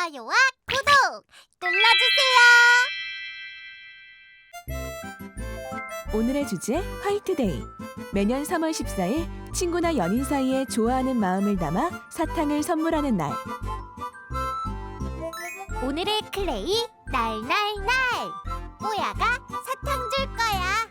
좋아요와 구독 눌러주세요. 오늘의 주제 화이트데이. 매년 3월 14일 친구나 연인 사이에 좋아하는 마음을 담아 사탕을 선물하는 날. 오늘의 클레이 날날날 뽀야가 사탕 줄 거야.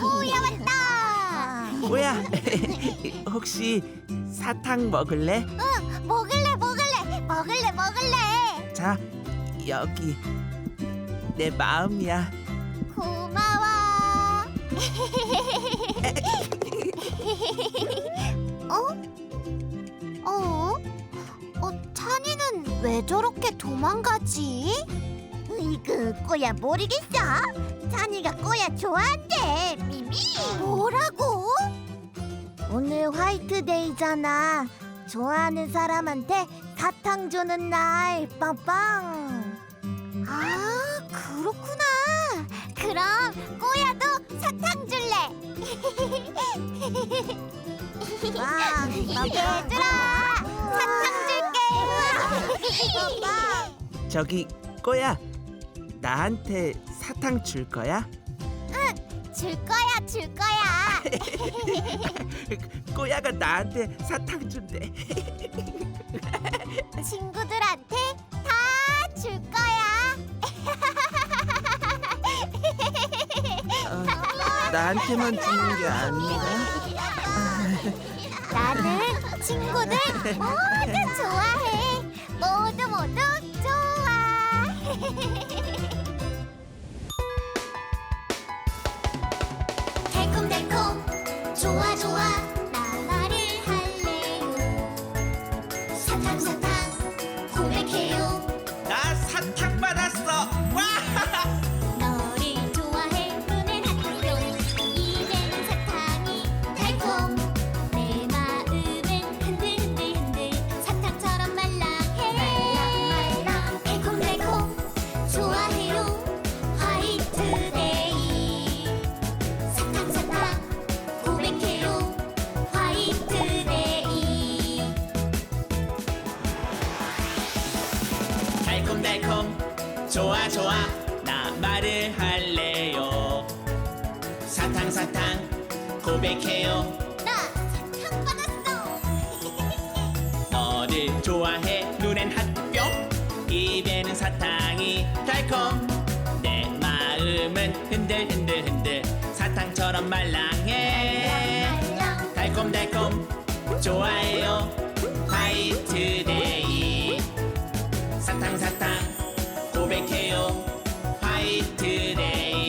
뽀야 왔다. 뭐야? 혹시 사탕 먹을래? 먹을래 먹을래 먹을래 먹을래. 자, 여기 내 마음이야. 고마워. 어? 어? 어, 찬이는 왜 저렇게 도망가지? 으이그, 꼬야 모르겠어. 찬이가 꼬야 좋아한대. 미미. 뭐라고? 오늘 화이트데이잖아. 좋아하는 사람한테 사탕 주는 날. 빵빵. 아, 그렇구나. 그럼 꼬야도 사탕 줄래. 와, 얘들아, 사탕 줄게. 저기 꼬야, 나한테 사탕 줄 거야? 줄 거야, 줄 거야. 꼬야가 나한테 사탕 준대. 친구들한테 다 줄 거야. 어, 나한테만 주는 게 아니라. 나는 친구들 모두 좋아해. 모두 모두 좋아. 달콤 달콤달콤. 좋아 좋아. 나 말을 할래요. 사탕 사탕. 고백해요. 나 사탕 받았어. 너를 좋아해? 눈엔 핫뿅 입에는 사탕이 달콤. 내 마음은 흔들흔들흔들. 사탕처럼 말랑 고백해요. 화이트데이